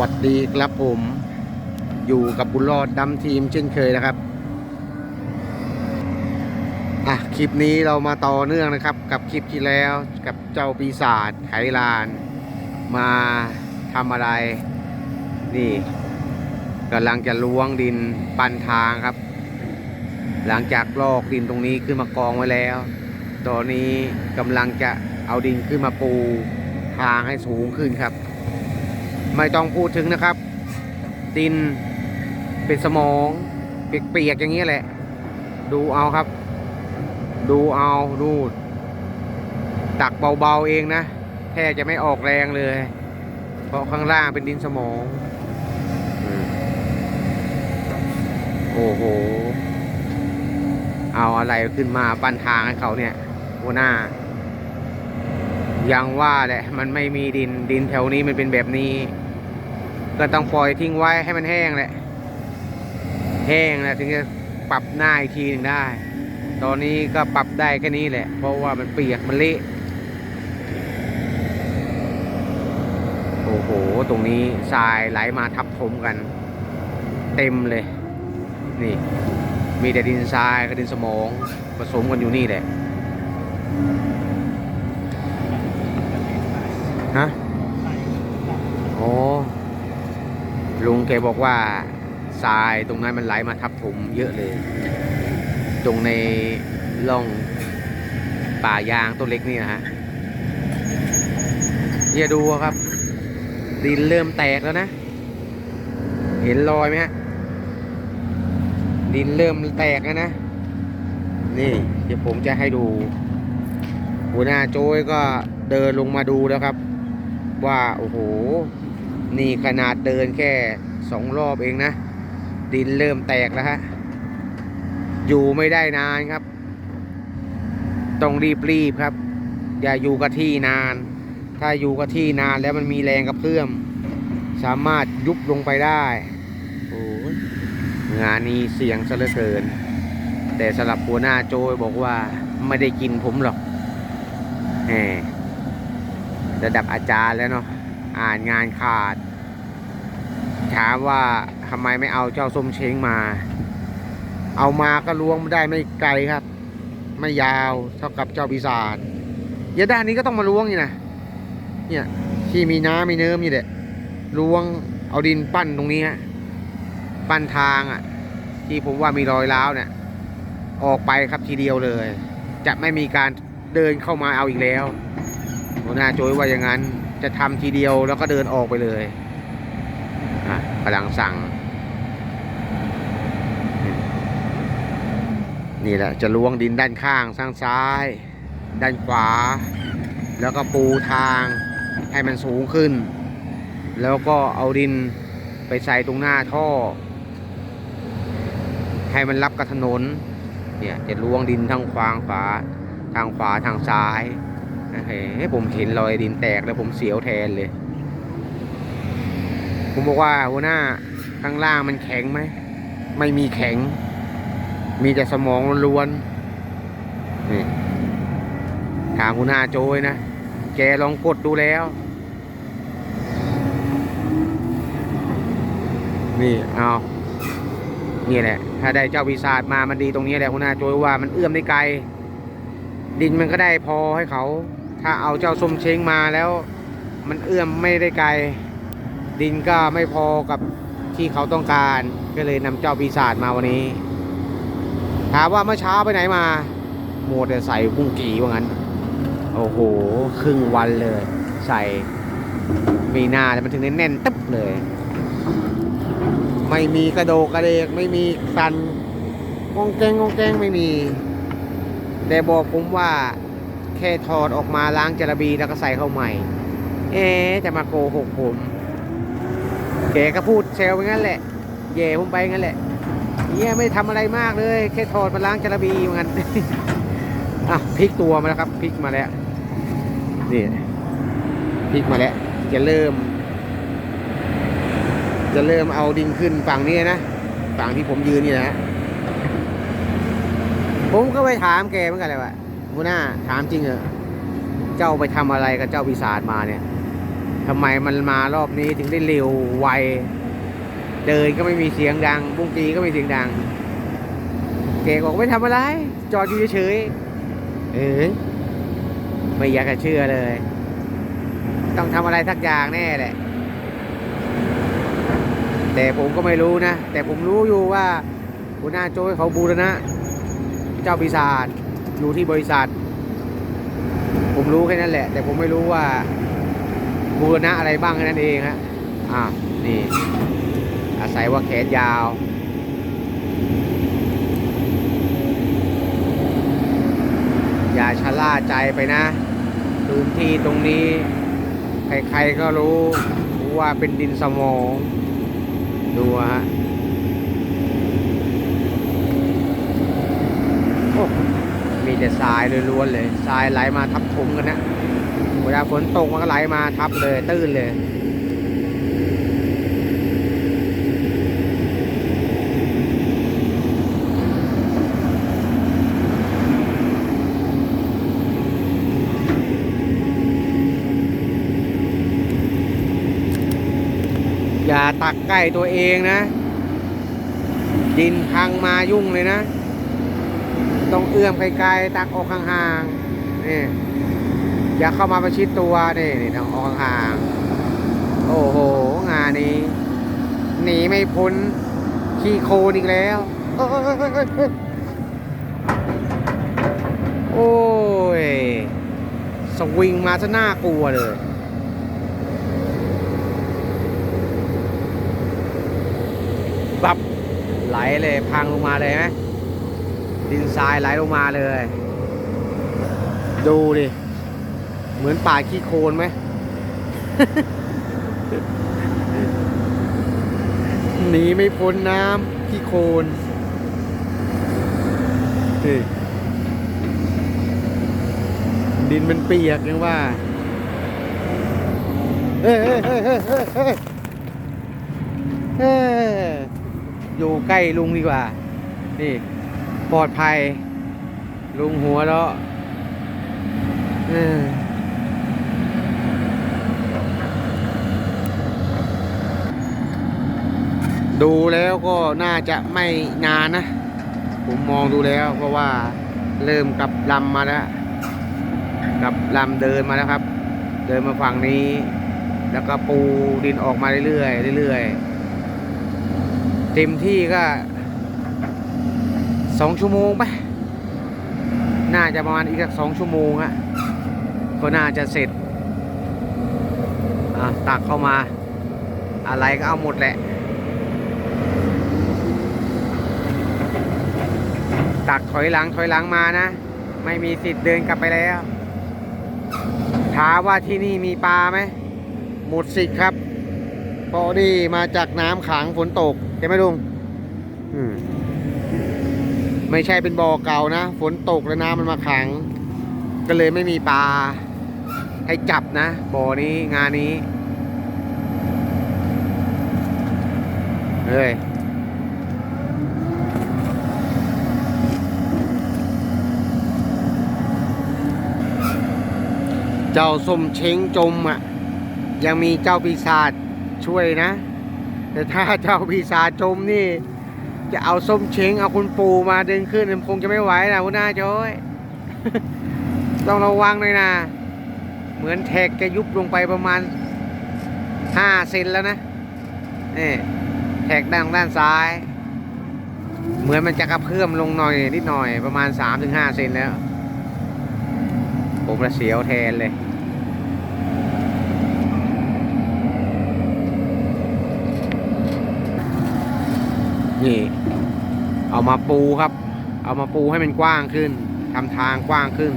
วัสดีครับผมอยู่กับบุญรอดดำทีมเช่นเคยนะครับอะคลิปนี้เรามาต่อเนื่องนะครับ กับคลิปที่แล้วกับเจ้าปีศาจไขลาน มาทำอะไร นี่กำลังจะล้วงดินปันทางครับ หลังจากลอกดินตรงนี้ขึ้นมากองไว้แล้ว ตอนนี้กำลังจะเอาดินขึ้นมาปูทางให้สูงขึ้นครับ ไม่ต้องพูดถึงนะครับ ดินเป็นสมองเปียกๆอย่างนี้แหละ ดูเอาครับ ดูเอาดูตักเบาๆเองนะแทบจะไม่ออกแรงเลย เพราะข้างล่างเป็นดินสมองโอ้โห เอาอะไรขึ้นมาปั้นทางให้เขาเนี่ยหัวหน้า ยังว่าแหละ มันไม่มีดินดินแถวนี้มันเป็นแบบนี้ ก็ต้องปล่อยทิ้งไว้ให้มันแห้งแหละ แห้งนะถึงจะปรับหน้าอีกทีหนึ่งได้ ตอนนี้ก็ปรับได้แค่นี้แหละ เพราะว่ามันเปียกมันเละโอ้โห ตรงนี้ทรายไหลมาทับถมกัน เต็มเลย นี่ มีแต่ดินทรายกับดินสมองผสมกันอยู่นี่แหละฮะโอ้ ลุงแกบอกว่าทรายตรงนั้นมันไหลมาทับถมเยอะเลย ตรงในร่องป่ายางต้นเล็กนี่นะฮะอย่าดูครับ ดินเริ่มแตกแล้วนะ เห็นรอยไหมฮะ ดินเริ่มแตกแล้วนะ นี่ เดี๋ยวผมจะให้ดู หัวหน้าโจ้ยก็เดินลงมาดูแล้วครับ ว่า โอ้โห นี่ขนาดเดินแค่สองรอบเองนะ ดินเริ่มแตกแล้วฮะ อยู่ไม่ได้นานครับ ต้องรีบรีบครับ อย่าอยู่กับที่นาน ถ้าอยู่กับที่นานแล้วมันมีแรงกระเพื่อม สามารถยุบลงไปได้โอ้งานนี้เสี่ยงซะเหลือเกิน แต่สำหรับหัวหน้าโจยบอกว่าไม่ได้กินผมหรอกแหมระดับอาจารย์แล้วเนาะ อ่านงานขาด ถามว่าทำไมไม่เอาเจ้าส้มเช้งมา เอามาก็ล้วงไม่ได้ไม่ไกลครับ ไม่ยาวเท่ากับเจ้าปีศาจยวด้านนี้ก็ต้องมาล้วงนี่นะเนี่ยที่มีน้ำมีเนื้อมีแหละล้วงเอาดินปั้นตรงนี้ฮะปั้นทางอะ ที่ผมว่ามีรอยร้าวเนี่ย ออกไปครับทีเดียวเลย จะไม่มีการเดินเข้ามาเอาอีกแล้วหัวหน้าโจยว่าอย่างนั้น จะทำทีเดียวแล้วก็เดินออกไปเลยอกำลังสั่ง นี่แหละจะล้วงดินด้านข้างข้างซ้าย ด้านขวา แล้วก็ปูทางให้มันสูงขึ้น แล้วก็เอาดินไปใส่ตรงหน้าท่อ ให้มันรับกับถนนเนี่ยจะล้วงดินทางขวางขวาทางขวาทางซ้าย เฮ้ผมเห็นรอยดินแตกแล้วผมเสียวแทนเลย ผมบอกว่าหัวหน้าข้างล่างมันแข็งไหม ไม่มีแข็ง มีแต่สมองล้วนนี่ถามหัวหน้าโจยนะ แกลองกดดูแล้ว นี่เอานี่แหละ ถ้าได้เจ้าปีศาจมามันดีตรงนี้แหละหัวหน้าโจยว่ามันเอื้อมได้ไกลดินมันก็ได้พอให้เขา ถ้าเอาเจ้าส้มเช้งมาแล้ว มันเอื้อมไม่ได้ไกล ดินก็ไม่พอกับที่เขาต้องการ ก็เลยนำเจ้าปีศาจมาวันนี้ ถามว่าเมื่อเช้าไปไหนมาโมวแต่ใส่บุ้งกีว่างั้น โอ้โห ครึ่งวันเลย ใส่มีหน้าแต่มันถึงได้แน่นตึ๊บเลย ไม่มีกระโดกกระเดกไม่มีสันงองแกงงองแกงไม่มี แต่บอกผมว่า แค่ถอดออกมาล้างจระบีแล้วก็ใส่เข้าใหม่ เอ๊จะมาโกหกผมแกก็พูดเซลไปงั้นแหละแย่ผมไปงั้นแหละเนี่ยไม่ทำอะไรมากเลย แค่ถอดมาล้างจระบีเหมือนกันอะพลิกตัวมาแล้วครับพลิกมาแล้วนี่พลิกมาแล้วจะเริ่ม จะเริ่มเอาดินขึ้นฝั่งนี้นะฝั่งที่ผมยืนนี่นะผมก็ไปถามแกเหมือนกันเลยว่า หัวหน้าถามจริงเหรอเจ้าไปทำอะไรกับเจ้าปีศาจมาเนี่ยทำไมมันมารอบนี้ถึงได้เร็วไวเดินก็ไม่มีเสียงดัง บุ้งกีก็ไม่มีเสียงดังเก๋บอกไม่ทำอะไร จอดอยู่เฉยๆเออไม่อยากจะเชื่อเลย ต้องทำอะไรสักอย่างแน่แหละแต่ผมก็ไม่รู้นะ แต่ผมรู้อยู่ว่าหัวหน้าโจ้ยเขาบูรณะ เจ้าปีศาจ อยู่ที่บริษัท ผมรู้แค่นั้นแหละ แต่ผมไม่รู้ว่าบูรณะอะไรบ้างแค่นั้นเองฮะอ่านี่ อาศัยว่าแขนยาวอย่าชะล่าใจไปนะพื้นที่ตรงนี้ ใครๆก็รู้ว่าเป็นดินสมอง ดูฮะโอ้ มีแต่ทรายล้วนๆเลยทรายไหลมาทับถมกันนะเวลาฝนตกมันก็ไหลมาทับเลยตื้นเลยอย่าตักใกล้ตัวเองนะ ดินพังมายุ่งเลยนะ ต้องเอื้อมไกลๆตักออกห่างๆนี่อย่าเข้ามาประชิดตัวนี่นี่ทางออกห่างโอ้โหงานนี้หนีไม่พ้นขี้โคลนอีกแล้ว โอ้ย สวิงมาซะน่ากลัวเลย บับไหลเลยพังลงมาเลยไหม ดินทรายไหลลงมาเลย ดูดิ เหมือนป่าขี้โคลนไหมหนีไม่พ้นน้ำขี้โคลนนี่ดินมันเปียกยังว่าเฮ้ยเฮ้ยเฮ้ยเฮ้ยเฮ้ยเฮ้ยเฮ้ยอยู่ใกล้ลุงดีกว่า นี่ ปลอดภัย ลุงหัวแล้วดูแล้วก็น่าจะไม่นานนะ ผมมองดูแล้วเพราะว่าเริ่มกลับลำมาแล้วกลับลำเดินมาแล้วครับ เดินมาฝั่งนี้ แล้วก็ปูดินออกมาเรื่อยๆเรื่อยๆเต็มที่ก็ สองชั่วโมงไปะน่าจะประมาณอีกสักสองชั่วโมงอะก็น่าจะเสร็จตักเข้ามา อะไรก็เอาหมดแหละ ตักถอยหลังถอยหลังมานะ ไม่มีสิทธิ์เดินกลับไปแล้วถามว่าที่นี่มีปลาไหมหมดสิทธิ์ครับพราะนี่มาจากน้ำขังฝนตกใช่ไหมลุงอืม ไม่ใช่เป็นบ่อเก่านะ ฝนตกแล้วน้ำมันมาขัง ก็เลยไม่มีปลาให้จับนะบ่อนี้งานนี้เฮ้ยเจ้าสมเช้งจมอะ ยังมีเจ้าปีศาจช่วยนะ แต่ถ้าเจ้าปีศาจจมนี่ จะเอาส้มเช้งเอาคุณปู่มาดึงขึ้นคงจะไม่ไหวนะคุณหน้าจ้อยต้องระวังหน่อยนะเหมือนแท็กจะยุบลงไปประมาณห้าเซนแล้วนะนี่แท็กด้านด้านซ้าย เหมือนมันจะกระเพื่อมลงหน่อยนิดหน่อยประมาณ3-5ถึงห้าเซนแล้ว ผมละเสียวแทนเลย นี่ เอามาปูครับ เอามาปูให้มันกว้างขึ้นทำทางกว้างขึ้น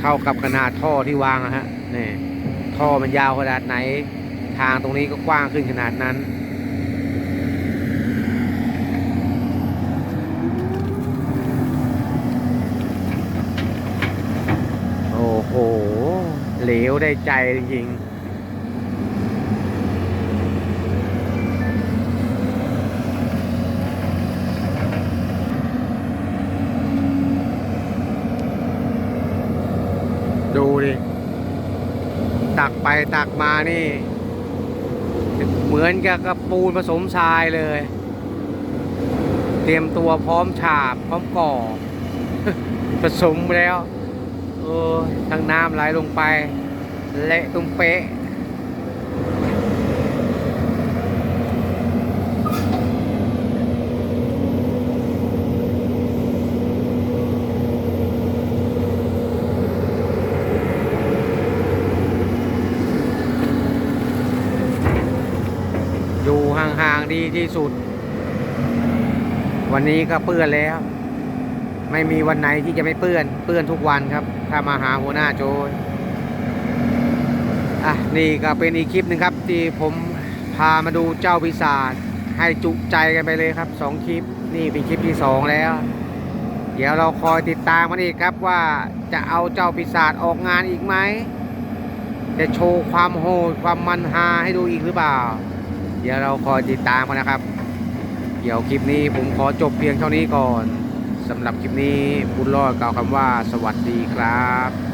เท่ากับขนาดท่อที่วางนะฮะนี่ท่อมันยาวขนาดไหน ทางตรงนี้ก็กว้างขึ้นขนาดนั้นโอ้โหเหลวได้ใจจริงๆ ตักไปตักมานี่ เหมือนกับกระปูนผสมทรายเลย เตรียมตัวพร้อมฉาบพร้อมก่อ ผสมแล้ว เออทั้งน้ำไหลลงไป เละตุ้มเป๊ะ อยู่ห่างๆดีที่สุด วันนี้ก็เปื้อนแล้ว ไม่มีวันไหนที่จะไม่เปื้อน เปื้อนทุกวันครับ ถ้ามาหาหัวหน้าโจยอะนี่ก็เป็นอีกคลิปหนึ่งครับ ที่ผมพามาดูเจ้าปีศาจให้จุใจกันไปเลยครับสองคลิป นี่เป็นคลิปที่สองแล้ว เดี๋ยวเราคอยติดตามกันอีกครับว่าจะเอาเจ้าปีศาจออกงานอีกไหมจะโชว์ความโหดความมันฮาให้ดูอีกหรือเปล่า เดี๋ยวเราคอยติดตามกันนะครับ เดี๋ยวคลิปนี้ผมขอจบเพียงเท่านี้ก่อนสำหรับคลิปนี้บุญรอดกล่าวคำว่าสวัสดีครับ